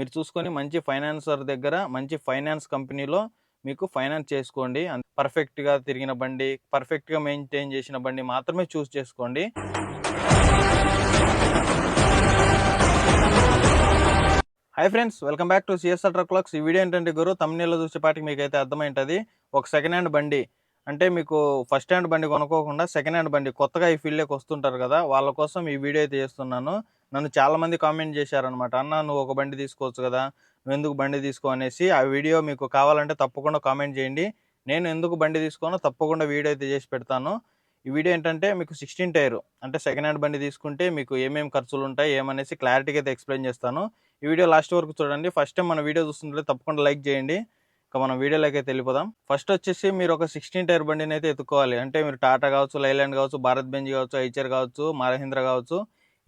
మీరు చూసుకొని మంచి ఫైనాన్సర్ దగ్గర మంచి ఫైనాన్స్ కంపెనీలో మీకు ఫైనాన్స్ చేసుకోండి. పర్ఫెక్ట్గా తిరిగిన బండి పర్ఫెక్ట్గా మెయింటైన్ చేసిన బండి మాత్రమే చూస్ చేసుకోండి. Hi friends welcome back to CSR truck locks. ఈ వీడియో ఏంటంటే గురు తమిళలో చూసేపాటికి మీకు అయితే అర్థమైంటుంది. ఒక సెకండ్ హ్యాండ్ బండి. అంటే మీకు ఫస్ట్ హ్యాండ్ బండి కొనుక్కోకుండా సెకండ్ హ్యాండ్ బండి కొత్తగా ఈ ఫీల్డ్లోకి వస్తుంటారు కదా వాళ్ళ కోసం ఈ వీడియో అయితే చేస్తున్నాను. నన్ను చాలా మంది కామెంట్ చేశారనమాట అన్న నువ్వు ఒక బండి తీసుకోవచ్చు కదా నువ్వు ఎందుకు బండి తీసుకో అనేసి ఆ వీడియో మీకు కావాలంటే తప్పకుండా కామెంట్ చేయండి. నేను ఎందుకు బండి తీసుకోనో తప్పకుండా వీడియో అయితే చేసి పెడతాను. ఈ వీడియో ఏంటంటే మీకు సిక్స్టీన్ టైర్ అంటే సెకండ్ హ్యాండ్ బండి తీసుకుంటే మీకు ఏమేమి ఖర్చులు ఉంటాయి ఏమనేసి క్లారిటీగా అయితే ఎక్స్ప్లెయిన్ చేస్తాను. ఈ వీడియో లాస్ట్ వరకు చూడండి. ఫస్ట్ టైం మన వీడియో చూస్తుంటే తప్పకుండా లైక్ చేయండి. ఇక మనం వీడియోలోకి అయితే వెళ్ళిపోదాం. ఫస్ట్ వచ్చేసి మీరు ఒక సిక్స్టీన్ టైర్ బండిని అయితే ఎత్తుకోవాలి. అంటే మీరు టాటా కావచ్చు లైలాండ్ కావచ్చు భారత్ బెంజ్ కావచ్చు ఐచర్ కావచ్చు మహేంద్ర కావచ్చు.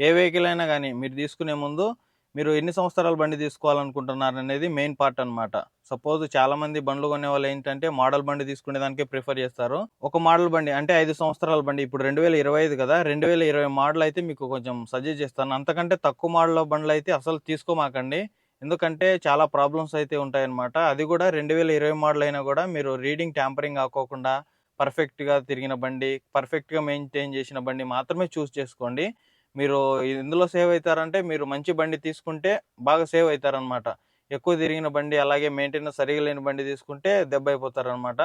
ఏ వెహికల్ అయినా కానీ మీరు తీసుకునే ముందు మీరు ఎన్ని సంవత్సరాల బండి తీసుకోవాలనుకుంటున్నారు అనేది మెయిన్ పార్ట్ అనమాట సపోజ్ చాలా మంది బండ్లు కొనే వాళ్ళు ఏంటంటే మోడల్ బండి తీసుకునే దానికే ప్రిఫర్ చేస్తారు. ఒక మోడల్ బండి అంటే ఐదు సంవత్సరాల బండి ఇప్పుడు రెండు వేల ఇరవై ఐదు కదా రెండు వేల ఇరవై మోడల్ అయితే మీకు కొంచెం సజెస్ట్ చేస్తాను. అంతకంటే తక్కువ మోడల్ బండ్లు అయితే అసలు తీసుకోమాకండి. ఎందుకంటే చాలా ప్రాబ్లమ్స్ అయితే ఉంటాయన్నమాట. అది కూడా రెండు వేల ఇరవై మోడల్ అయినా కూడా మీరు రీడింగ్ ట్యాంపరింగ్ ఆకోకుండా పర్ఫెక్ట్గా తిరిగిన బండి పర్ఫెక్ట్గా మెయింటైన్ చేసిన బండి మాత్రమే చూస్ చేసుకోండి. మీరు ఎందులో సేవ్ అవుతారంటే మీరు మంచి బండి తీసుకుంటే బాగా సేవ్ అవుతారనమాట ఎక్కువ తిరిగిన బండి అలాగే మెయింటెనెన్స్ సరిగా లేని బండి తీసుకుంటే దెబ్బ అయిపోతారనమాట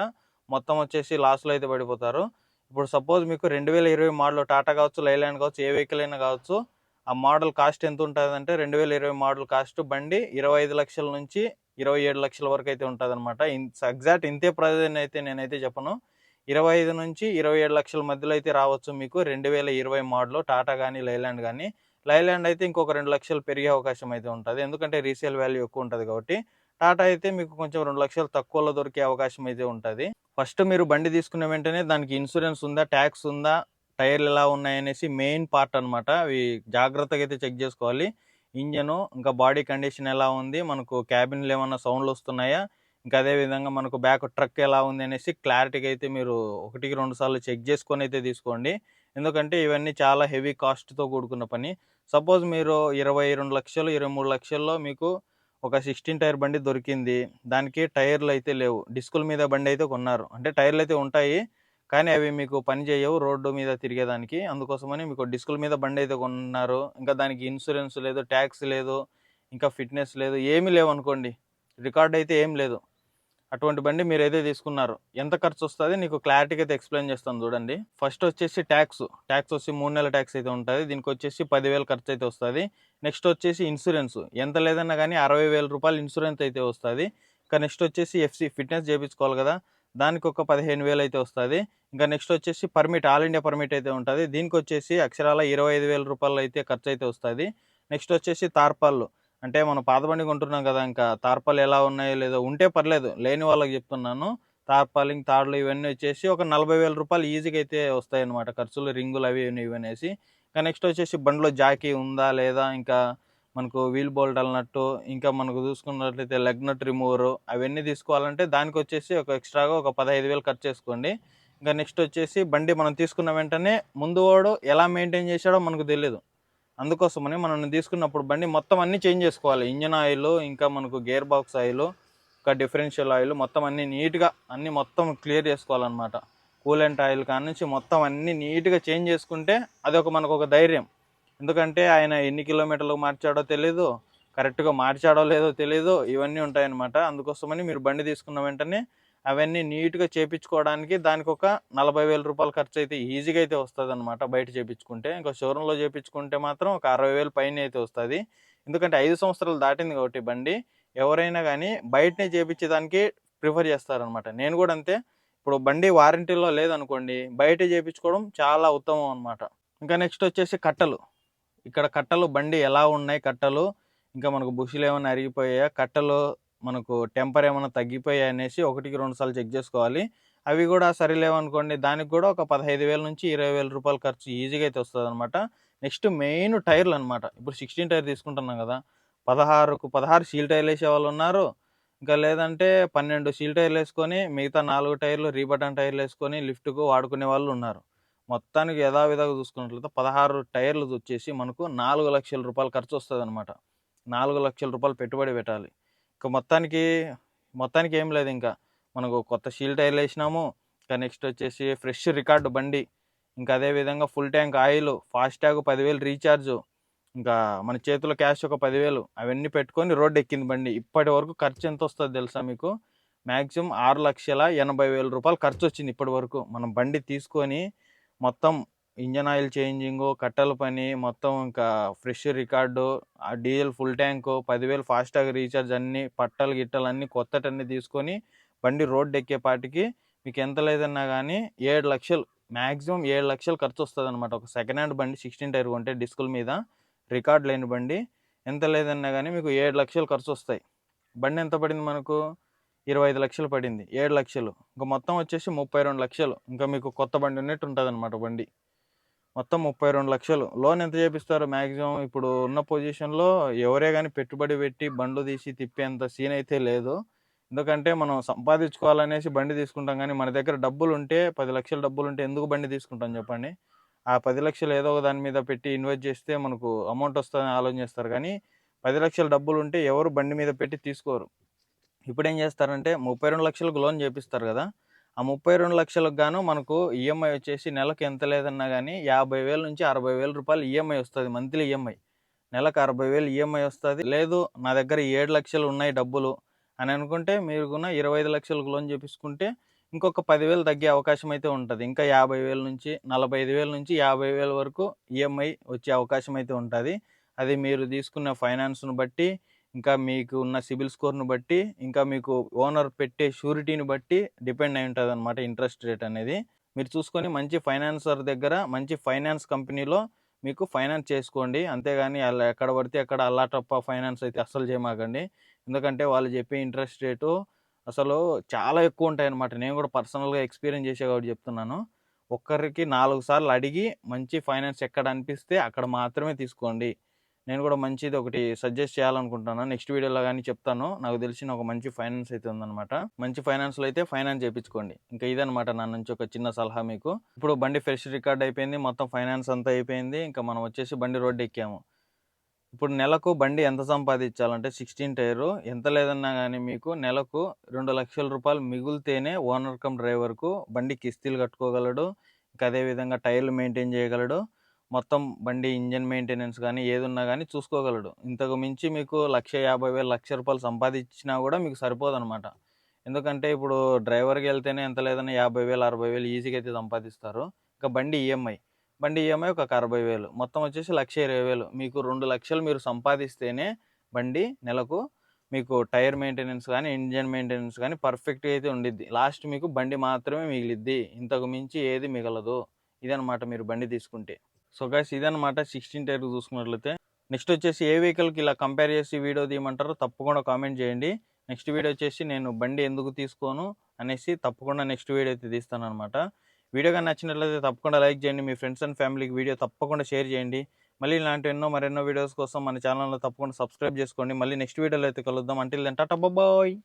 మొత్తం వచ్చేసి లాస్లో అయితే పడిపోతారు. ఇప్పుడు సపోజ్ మీకు రెండు వేల ఇరవై మోడల్ టాటా కావచ్చు లైలాండ్ కావచ్చు ఏ వెహికల్ అయినా కావచ్చు ఆ మోడల్ కాస్ట్ ఎంత ఉంటుందంటే రెండు వేల ఇరవై మోడల్ కాస్ట్ బండి ఇరవై ఐదు లక్షల నుంచి ఇరవై ఏడు లక్షల వరకు అయితే ఉంటుంది అనమాట ఎగ్జాక్ట్ ఇంతే ప్రైజ్ అయితే నేనైతే చెప్పను. ఇరవై ఐదు నుంచి ఇరవై ఏడు లక్షల మధ్యలో అయితే రావచ్చు మీకు రెండు వేల ఇరవై మోడల్ టాటా కానీ లైలాండ్ కానీ లైలాండ్ అయితే ఇంకొక రెండు లక్షలు పెరిగే అవకాశం అయితే ఉంటుంది. ఎందుకంటే రీసేల్ వాల్యూ ఎక్కువ ఉంటుంది కాబట్టి టాటా అయితే మీకు కొంచెం రెండు లక్షలు తక్కువలో దొరికే అవకాశం అయితే ఉంటుంది. ఫస్ట్ మీరు బండి తీసుకున్న వెంటనే దానికి ఇన్సూరెన్స్ ఉందా ట్యాక్స్ ఉందా టైర్లు ఎలా ఉన్నాయనేసి మెయిన్ పార్ట్ అనమాట అవి జాగ్రత్తగా అయితే చెక్ చేసుకోవాలి. ఇంజను ఇంకా బాడీ కండిషన్ ఎలా ఉంది మనకు క్యాబిన్లు ఏమైనా సౌండ్లు వస్తున్నాయా ఇంకా అదే విధంగా మనకు బ్యాక్ ట్రక్ ఎలా ఉంది అనేసి క్లారిటీగా అయితే మీరు ఒకటికి రెండు సార్లు చెక్ చేసుకొని అయితే తీసుకోండి. ఎందుకంటే ఇవన్నీ చాలా హెవీ కాస్ట్తో కూడుకున్న పని. సపోజ్ మీరు ఇరవై రెండు లక్షలు ఇరవై మూడు లక్షల్లో మీకు ఒక సిక్స్టీన్ టైర్ బండి దొరికింది. దానికి టైర్లు అయితే లేవు. డిస్కుల మీద బండి అయితే కొన్నారు. అంటే టైర్లు అయితే ఉంటాయి కానీ అవి మీకు పని చేయవు రోడ్డు మీద తిరిగేదానికి. అందుకోసమని మీకు డిస్కుల మీద బండి అయితే కొన్నారు. ఇంకా దానికి ఇన్సూరెన్స్ లేదు ట్యాక్స్ లేదు ఇంకా ఫిట్నెస్ లేదు ఏమీ లేవు అనుకోండి రికార్డ్ అయితే ఏం లేదు. అటువంటి బండి మీరు ఏదైతే తీసుకున్నారు. ఎంత ఖర్చు వస్తుంది నీకు క్లారిటీగా అయితే ఎక్స్ప్లెయిన్ చేస్తాను చూడండి. ఫస్ట్ వచ్చేసి ట్యాక్స్. ట్యాక్స్ వచ్చి మూడు నెలల ట్యాక్స్ అయితే ఉంటుంది. దీనికి వచ్చేసి పదివేలు ఖర్చు అయితే వస్తుంది. నెక్స్ట్ వచ్చేసి ఇన్సూరెన్స్. ఎంత లేదన్నా కానీ అరవై వేల రూపాయలు ఇన్సూరెన్స్ అయితే వస్తుంది. ఇంకా నెక్స్ట్ వచ్చేసి ఎఫ్సి ఫిట్నెస్ చేయించుకోవాలి కదా. దానికి ఒక పదిహేను వేలు అయితే వస్తుంది. ఇంకా నెక్స్ట్ వచ్చేసి పర్మిట్ ఆల్ ఇండియా పర్మిట్ అయితే ఉంటుంది. దీనికి వచ్చేసి అక్షరాల ఇరవై ఐదు వేల రూపాయలు అయితే ఖర్చు అయితే వస్తుంది. నెక్స్ట్ వచ్చేసి తార్పాళ్ళు అంటే మనం పాతబండి కొంటున్నాం కదా ఇంకా తార్పాలు ఎలా ఉన్నాయో లేదో ఉంటే పర్లేదు లేని వాళ్ళకి చెప్తున్నాను. తార్పాలింగ్ తాడులు ఇవన్నీ వచ్చేసి ఒక నలభై వేల రూపాయలు ఈజీగా అయితే వస్తాయి అన్నమాట ఖర్చులు రింగులు అవి ఇవి ఇవనేసి ఇంకా నెక్స్ట్ వచ్చేసి బండిలో జాకీ ఉందా లేదా ఇంకా మనకు వీల్ బోల్ట్ అన్నట్టు ఇంకా మనకు చూసుకున్నట్లయితే లెగ్ నట్ రిమూవర్ అవన్నీ తీసుకోవాలంటే దానికి వచ్చేసి ఒక ఎక్స్ట్రాగా ఒక పదహైదు వేలు ఖర్చు చేసుకోండి. ఇంకా నెక్స్ట్ వచ్చేసి బండి మనం తీసుకున్న వెంటనే ముందు వాడు ఎలా మెయింటైన్ చేశాడో మనకు తెలియదు అందుకోసమని మనం తీసుకున్నప్పుడు బండి మొత్తం అన్నీ చేంజ్ చేసుకోవాలి. ఇంజన్ ఆయిల్ ఇంకా మనకు గేర్ బాక్స్ ఆయిల్ ఇంకా డిఫరెన్షియల్ ఆయిల్ మొత్తం అన్నీ నీట్గా అన్నీ మొత్తం క్లియర్ చేసుకోవాలన్నమాట. కూలెంట్ ఆయిల్ కాడ నుంచి మొత్తం అన్నీ నీట్గా చేంజ్ చేసుకుంటే అది ఒక మనకు ఒక ధైర్యం. ఎందుకంటే ఆయన ఎన్ని కిలోమీటర్లు మార్చాడో తెలీదు కరెక్ట్గా మార్చాడో లేదో తెలీదు ఇవన్నీ ఉంటాయన్నమాట. అందుకోసమని మీరు బండి తీసుకున్న వెంటనే అవన్నీ నీట్గా చేపించుకోవడానికి దానికి ఒక నలభై వేల రూపాయలు ఖర్చు అయితే ఈజీగా అయితే వస్తుంది అనమాట బయట చేపించుకుంటే. ఇంకా షోరూంలో చేపించుకుంటే మాత్రం ఒక అరవై వేలు పైన అయితే వస్తుంది. ఎందుకంటే ఐదు సంవత్సరాలు దాటింది కాబట్టి బండి. ఎవరైనా కానీ బయటనే చేపించేదానికి ప్రిఫర్ చేస్తారనమాట నేను కూడా అంతే. ఇప్పుడు బండి వారంటీలో లేదనుకోండి బయట చేపించుకోవడం చాలా ఉత్తమం అనమాట ఇంకా నెక్స్ట్ వచ్చేసి కట్టలు. ఇక్కడ కట్టలు బండి ఎలా ఉన్నాయి కట్టలు? ఇంకా మనకు బుషులు ఏమైనా అరిగిపోయాయా? కట్టలు మనకు టెంపర్ ఏమైనా తగ్గిపోయాయి అనేసి ఒకటికి రెండు సార్లు చెక్ చేసుకోవాలి. అవి కూడా సరిలేవనుకోండి దానికి కూడా ఒక పదహైదు వేల నుంచి ఇరవై వేల రూపాయల ఖర్చు ఈజీగా అయితే వస్తుంది అనమాట నెక్స్ట్ మెయిన్ టైర్లు అనమాట ఇప్పుడు సిక్స్టీన్ టైర్ తీసుకుంటున్నాం కదా పదహారుకు పదహారు సీల్ టైర్లు వేసే వాళ్ళు ఉన్నారు. ఇంకా లేదంటే పన్నెండు సీల్ టైర్లు వేసుకొని మిగతా నాలుగు టైర్లు రీబటన్ టైర్లు వేసుకొని లిఫ్ట్కు వాడుకునే వాళ్ళు ఉన్నారు. మొత్తానికి యథావిధిగా చూసుకున్నట్లయితే పదహారు టైర్లు వచ్చేసి మనకు నాలుగు లక్షల రూపాయలు ఖర్చు వస్తుంది అనమాట నాలుగు లక్షల రూపాయలు పెట్టుబడి పెట్టాలి. ఇంకా మొత్తానికి మొత్తానికి ఏం లేదు ఇంకా. మనకు కొత్త షీల్ టైర్లు వేసినాము. ఇంకా నెక్స్ట్ వచ్చేసి ఫ్రెష్ రికార్డు బండి. ఇంకా అదే విధంగా full tank oil FASTag పదివేలు రీఛార్జ్ ఇంకా మన చేతిలో క్యాష్ ఒక పదివేలు. అవన్నీ పెట్టుకొని రోడ్డు ఎక్కింది బండి. ఇప్పటి వరకు ఖర్చు ఎంత వస్తుంది తెలుసా మీకు? మ్యాక్సిమం ఆరు లక్షల ఎనభై వేల రూపాయలు ఖర్చు వచ్చింది ఇప్పటి వరకు. మనం బండి తీసుకొని మొత్తం ఇంజన్ ఆయిల్ చేంజింగ్ కట్టెల పని మొత్తం ఇంకా ఫ్రెష్ రికార్డు ఆ డీజిల్ ఫుల్ ట్యాంకు పదివేలు ఫాస్టాగ్ రీఛార్జ్ అన్ని పట్టలు గిట్టలు అన్ని కొత్తటన్ని తీసుకొని బండి రోడ్డు ఎక్కేపాటికి మీకు ఎంత లేదన్నా కానీ ఏడు లక్షలు మ్యాక్సిమం ఏడు లక్షలు ఖర్చు వస్తుంది అనమాట ఒక సెకండ్ హ్యాండ్ బండి సిక్స్టీన్ టైర్ కొంటే డిస్కుల మీద రికార్డ్ లేని బండి ఎంత లేదన్నా కానీ మీకు ఏడు లక్షలు ఖర్చు వస్తాయి బండి ఎంత పడింది మనకు? ఇరవై ఐదు లక్షలు పడింది ఏడు లక్షలు. ఇంకా మొత్తం వచ్చేసి ముప్పై రెండు లక్షలు. ఇంకా మీకు కొత్త బండి ఉన్నట్టు ఉంటుంది అనమాట బండి. మొత్తం ముప్పై రెండు లక్షలు. లోన్ ఎంత చేపిస్తారు మ్యాక్సిమం ఇప్పుడు ఉన్న పొజిషన్లో ఎవరే కానీ పెట్టుబడి పెట్టి బండ్లు తీసి తిప్పేంత సీన్ అయితే లేదు. ఎందుకంటే మనం సంపాదించుకోవాలనేసి బండి తీసుకుంటాం కానీ మన దగ్గర డబ్బులు ఉంటే పది లక్షల డబ్బులు ఉంటే ఎందుకు బండి తీసుకుంటాం చెప్పండి? ఆ పది లక్షలు ఏదో ఒక దాని మీద పెట్టి ఇన్వెస్ట్ చేస్తే మనకు అమౌంట్ వస్తుందని ఆలోచన చేస్తారు కానీ పది లక్షల డబ్బులు ఉంటే ఎవరు బండి మీద పెట్టి తీసుకోరు. ఇప్పుడు ఏం చేస్తారంటే ముప్పై రెండు లక్షలకు లోన్ చేపిస్తారు కదా. ఆ ముప్పై రెండు లక్షలకు గాను మనకు ఈఎంఐ వచ్చేసి నెలకు ఎంత లేదన్నా కానీ యాభై వేల నుంచి అరవై వేల రూపాయలు ఈఎంఐ వస్తుంది మంత్లీ ఈఎంఐ నెలకు అరవై వేలు ఈఎంఐ వస్తుంది. లేదు నా దగ్గర ఏడు లక్షలు ఉన్నాయి డబ్బులు అని అనుకుంటే మీరు కూడా ఇరవై ఐదు లక్షలకు లోన్ చేపించుకుంటే ఇంకొక పదివేలు తగ్గే అవకాశం అయితే ఉంటుంది. ఇంకా యాభై వేల నుంచి నలభై ఐదు వేల నుంచి యాభై వేల వరకు ఈఎంఐ వచ్చే అవకాశం అయితే ఉంటుంది. అది మీరు తీసుకున్న ఫైనాన్స్ను బట్టి ఇంకా మీకు ఉన్న సిబిల్ స్కోర్ను బట్టి ఇంకా మీకు ఓనర్ పెట్టే షూరిటీని బట్టి డిపెండ్ అయి ఉంటుంది అనమాట ఇంట్రెస్ట్ రేట్ అనేది. మీరు చూసుకొని మంచి ఫైనాన్సర్ దగ్గర మంచి ఫైనాన్స్ కంపెనీలో మీకు ఫైనాన్స్ చేసుకోండి. అంతేగాని అలా ఎక్కడ పడితే అక్కడ అల్లాటప్ప ఫైనాన్స్ అయితే అస్సలు చేయమాకండి. ఎందుకంటే వాళ్ళు చెప్పే ఇంట్రెస్ట్ రేటు అసలు చాలా ఎక్కువ ఉంటాయి అనమాట నేను కూడా పర్సనల్గా ఎక్స్పీరియన్స్ చేసే కాబట్టి చెప్తున్నాను. ఒక్కరికి నాలుగు సార్లు అడిగి మంచి ఫైనాన్స్ ఎక్కడ అనిపిస్తే అక్కడ మాత్రమే తీసుకోండి. నేను కూడా మంచిది ఒకటి సజెస్ట్ చేయాలనుకుంటున్నాను నెక్స్ట్ వీడియోలో కానీ చెప్తాను. నాకు తెలిసిన ఒక మంచి ఫైనాన్స్ అయితే ఉందన్నమాట. మంచి ఫైనాన్స్లో అయితే ఫైనాన్స్ చేయించుకోండి. ఇంకా ఇదనమాట నా నుంచి ఒక చిన్న సలహా మీకు. ఇప్పుడు బండి ఫ్రెష్ రికార్డ్ అయిపోయింది. మొత్తం ఫైనాన్స్ అంతా అయిపోయింది. ఇంకా మనం వచ్చేసి బండి రోడ్డు ఎక్కాము. ఇప్పుడు నెలకు బండి ఎంత సంపాదించాలంటే సిక్స్టీన్ టైరు. ఎంత లేదన్నా కానీ మీకు నెలకు రెండు లక్షల రూపాయలు మిగులుతేనే ఓనర్ కమ్ డ్రైవర్కు బండి కిస్తీలు కట్టుకోగలడు. ఇంకా అదేవిధంగా టైర్లు మెయింటైన్ చేయగలడు. మొత్తం బండి ఇంజన్ మెయింటెనెన్స్ కానీ ఏది ఉన్నా కానీ చూసుకోగలడు. ఇంతకు మించి మీకు లక్ష యాభై వేలు లక్ష రూపాయలు సంపాదించినా కూడా మీకు సరిపోదన్నమాట. ఎందుకంటే ఇప్పుడు డ్రైవర్కి వెళ్తేనే ఎంత లేదని యాభై వేలు అరవై వేలు ఈజీగా అయితే సంపాదిస్తారు. ఇంకా బండి ఈఎంఐ. బండి ఈఎంఐ ఒక అరవై వేలు. మొత్తం వచ్చేసి లక్ష ఇరవై వేలు. మీకు రెండు లక్షలు మీరు సంపాదిస్తేనే బండి నెలకు మీకు టైర్ మెయింటెనెన్స్ కానీ ఇంజన్ మెయింటెనెన్స్ కానీ పర్ఫెక్ట్గా అయితే ఉండిద్ది. లాస్ట్ మీకు బండి మాత్రమే మిగిలిద్ది. ఇంతకు మించి ఏది మిగలదు. ఇదనమాట మీరు బండి తీసుకుంటే. సో గైస్ ఇదనమాట సిక్స్టీన్ టైర్ చూసుకున్నట్లయితే. నెక్స్ట్ వచ్చేసి ఏ వెహికల్కి ఇలా కంపేర్ చేసి వీడియో తీయమంటారో తప్పకుండా కామెంట్ చేయండి. నెక్స్ట్ వీడియో వచ్చేసి నేను బండి ఎందుకు తీసుకోను అనేసి తప్పకుండా నెక్స్ట్ వీడియో అయితే తీస్తాను అనమాట వీడియో కానీ నచ్చినట్లయితే తప్పకుండా లైక్ చేయండి. మీ ఫ్రెండ్స్ అండ్ ఫ్యామిలీకి వీడియో తప్పకుండా షేర్ చేయండి. మళ్ళీ ఇలాంటి ఎన్నో మరెన్నో వీడియోస్ కోసం మన ఛానల్లో తప్పకుండా సబ్స్క్రైబ్ చేసుకోండి. మళ్ళీ నెక్స్ట్ వీడియోలో అయితే కలుద్దాం. అంటే టాటా బాయ్